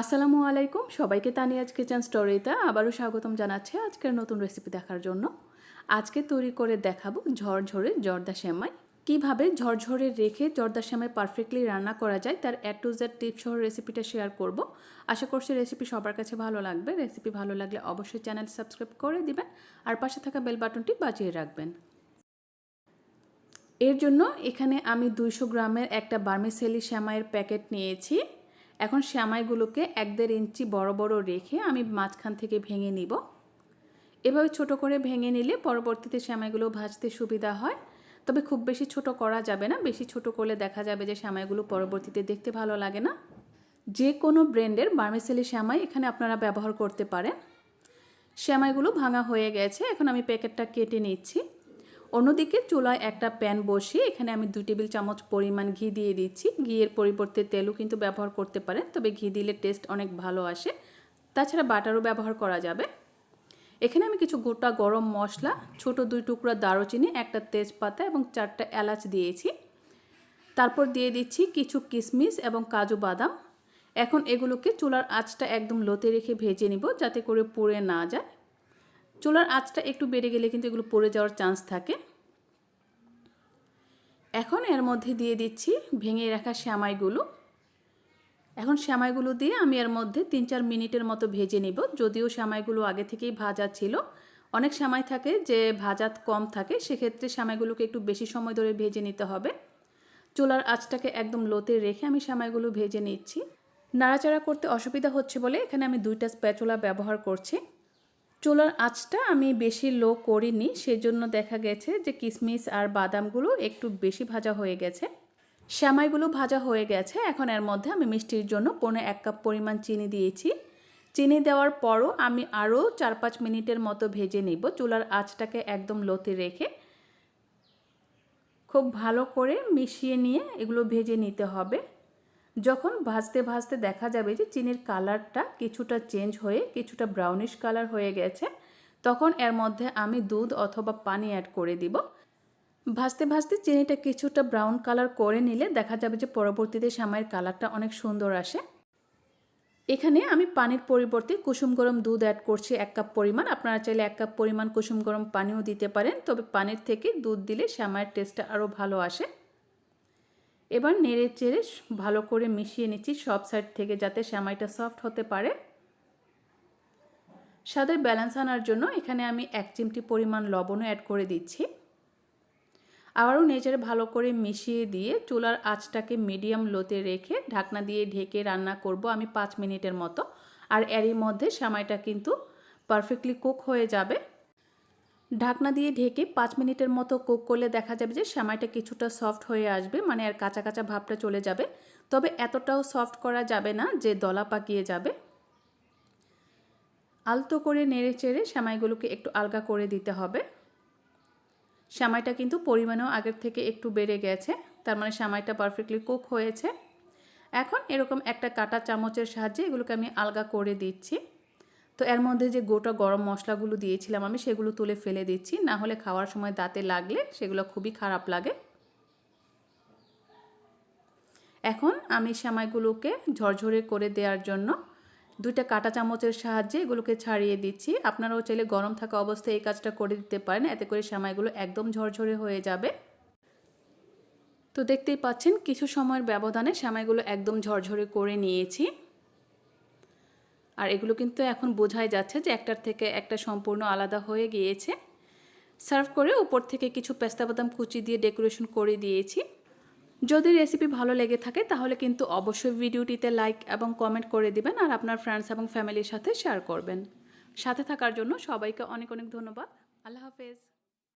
আসসালামু আলাইকুম। সবাইকে তানিয়াজ কিচেন স্টোরিতে আবারও স্বাগতম জানাচ্ছি আজকের নতুন রেসিপি দেখার জন্য। আজকে তৈরি করে দেখাবো ঝরঝরে জর্দা সেমাই। কীভাবে ঝরঝরে রেখে জর্দা সেমাই পারফেক্টলি রান্না করা যায় তার এ টু জেড টিপ সহ রেসিপিটা শেয়ার করব। আশা করছি রেসিপি সবার কাছে ভালো লাগবে। রেসিপি ভালো লাগলে অবশ্যই চ্যানেল সাবস্ক্রাইব করে দিবেন আর পাশে থাকা বেল বাটনটি বাজিয়ে রাখবেন। এর জন্য এখানে আমি দুইশো গ্রামের একটা বার্মিসেলি শ্যামাইয়ের প্যাকেট নিয়েছি। এখন শ্যামাইগুলোকে এক দেড় ইঞ্চি বড় বড় রেখে আমি মাঝখান থেকে ভেঙে নিব। এভাবে ছোট করে ভেঙে নিলে পরবর্তীতে শ্যামাইগুলো ভাজতে সুবিধা হয়। তবে খুব বেশি ছোট করা যাবে না, বেশি ছোট করলে দেখা যাবে যে শ্যামাইগুলো পরবর্তীতে দেখতে ভালো লাগে না। যে কোনো ব্র্যান্ডের বার্মিসেলি শ্যামাই এখানে আপনারা ব্যবহার করতে পারেন। শ্যামাইগুলো ভাঙা হয়ে গেছে, এখন আমি প্যাকেটটা কেটে নিচ্ছি। অন্যদিকে চুলায় একটা প্যান বসিয়ে এখানে আমি দুই টেবিল চামচ পরিমাণ ঘি দিয়ে দিচ্ছি। ঘিয়ের পরিবর্তে তেলও কিন্তু ব্যবহার করতে পারেন, তবে ঘি দিলে টেস্ট অনেক ভালো আসে। তাছাড়া বাটারও ব্যবহার করা যাবে। এখানে আমি কিছু গোটা গরম মশলা, ছোট দুই টুকরা দারুচিনি, একটা তেজপাতা এবং চারটা এলাচ দিয়েছি। তারপর দিয়ে দিচ্ছি কিছু কিশমিশ এবং কাজু বাদাম। এখন এগুলোকে চুলার আঁচটা একদম লোতে রেখে ভেজে নিব যাতে করে পুড়ে না যায়। চুলার আঁচটা একটু বেড়ে গেলে কিন্তু এগুলো পড়ে যাওয়ার চান্স থাকে। এখন এর মধ্যে দিয়ে দিচ্ছি ভেঙে রাখা শ্যামাইগুলো। এখন শ্যামাইগুলো দিয়ে আমি এর মধ্যে তিন চার মিনিটের মতো ভেজে নিব। যদিও শ্যামাইগুলো আগে থেকেই ভাজা ছিল। অনেক সময় থাকে যে ভাজাত কম থাকে, সেক্ষেত্রে শ্যামাইগুলোকে একটু বেশি সময় ধরে ভেজে নিতে হবে। চুলার আঁচটাকে একদম লোতে রেখে আমি শ্যামাইগুলো ভেজে নিচ্ছি। নাড়াচাড়া করতে অসুবিধা হচ্ছে বলে এখানে আমি দুইটা স্প্যাচুলা ব্যবহার করছি। চুলার আঁচটা আমি বেশি লো করিনি, সেজন্য দেখা গেছে যে কিশমিশ আর বাদামগুলো একটু বেশি ভাজা হয়ে গেছে। শ্যামাইগুলো ভাজা হয়ে গেছে, এখন এর মধ্যে আমি মিষ্টির জন্য পৌনে এক কাপ পরিমাণ চিনি দিয়েছি। চিনি দেওয়ার পরও আমি আরও চার পাঁচ মিনিটের মতো ভেজে নিব, চুলার আঁচটাকে একদম লোতে রেখে। খুব ভালো করে মিশিয়ে নিয়ে এগুলো ভেজে নিতে হবে। যখন ভাজতে ভাজতে দেখা যাবে যে চিনির কালারটা কিছুটা চেঞ্জ হয়ে, কিছুটা ব্রাউনিশ কালার হয়ে গেছে, তখন এর মধ্যে আমি দুধ অথবা পানি অ্যাড করে দিব। ভাজতে ভাজতে চিনিটা কিছুটা ব্রাউন কালার করে নিলে দেখা যাবে যে পরবর্তীতে সামাইয়ের কালারটা অনেক সুন্দর আসে। এখানে আমি পানির পরিবর্তে কুসুম গরম দুধ অ্যাড করছি এক কাপ পরিমাণ। আপনারা চাইলে এক কাপ পরিমাণ কুসুম গরম পানিও দিতে পারেন, তবে পানির থেকে দুধ দিলে শ্যামাইয়ের টেস্টটা আরও ভালো আসে। এবার নেড়ে চেড়ে ভালো করে মিশিয়ে নিচ্ছি সব সাইড থেকে যাতে শ্যামাইটা সফট হতে পারে। স্বাদের ব্যালেন্স আনার জন্য এখানে আমি এক চিমটি পরিমাণ লবণও অ্যাড করে দিচ্ছি। আবারও নেচেড়ে ভালো করে মিশিয়ে দিয়ে চুলার আঁচটাকে মিডিয়াম লোতে রেখে ঢাকনা দিয়ে ঢেকে রান্না করব আমি পাঁচ মিনিটের মতো। আর এরই মধ্যে শ্যামাইটা কিন্তু পারফেক্টলি কুক হয়ে যাবে। ঢাকনা দিয়ে ঢেকে পাঁচ মিনিটের মতো কুক করলে দেখা যাবে যে সেমাইটা কিছুটা সফট হয়ে আসবে মানে আর কাঁচা কাঁচা ভাবটা চলে যাবে। তবে এতটাও সফট করা যাবে না যে দলা পাকিয়ে যাবে। আলতো করে নেড়ে চেড়ে সেমাইগুলোকে একটু আলগা করে দিতে হবে। সেমাইটা কিন্তু পরিমাণেও আগের থেকে একটু বেড়ে গেছে, তার মানে সেমাইটা পারফেক্টলি কুক হয়েছে। এখন এরকম একটা কাটা চামচের সাহায্যে এগুলোকে আমি আলগা করে দিচ্ছি। তো এর মধ্যে যে গোটা গরম মশলাগুলো দিয়েছিলাম আমি, সেগুলো তুলে ফেলে দিচ্ছি। না হলে খাওয়ার সময় দাঁতে লাগলে সেগুলো খুবই খারাপ লাগে। এখন আমি সেমাইগুলোকে ঝরঝরে করে দেওয়ার জন্য দুইটা কাটা চামচের সাহায্যে এগুলোকে ছাড়িয়ে দিচ্ছি। আপনারাও চাইলে গরম থাকা অবস্থায় এই কাজটা করে দিতে পারেন, এতে করে সেমাইগুলো একদম ঝরঝরে হয়ে যাবে। তো দেখতেই পাচ্ছেন, কিছু সময়ের ব্যবধানে সেমাইগুলো একদম ঝরঝরে করে নিয়েছি। আর এগুলো কিন্তু এখন বোঝাই যাচ্ছে যে একটার থেকে একটা সম্পূর্ণ আলাদা হয়ে গিয়েছে। সার্ভ করে উপর থেকে কিছু পেস্তা বাদাম কুচি দিয়ে ডেকোরেশন করে দিয়েছি। যদি রেসিপি ভালো লেগে থাকে তাহলে কিন্তু অবশ্যই ভিডিওটিতে লাইক এবং কমেন্ট করে দিবেন আর আপনার ফ্রেন্ডস এবং ফ্যামিলির সাথে শেয়ার করবেন। সাথে থাকার জন্য সবাইকে অনেক অনেক ধন্যবাদ। আল্লাহ হাফেজ।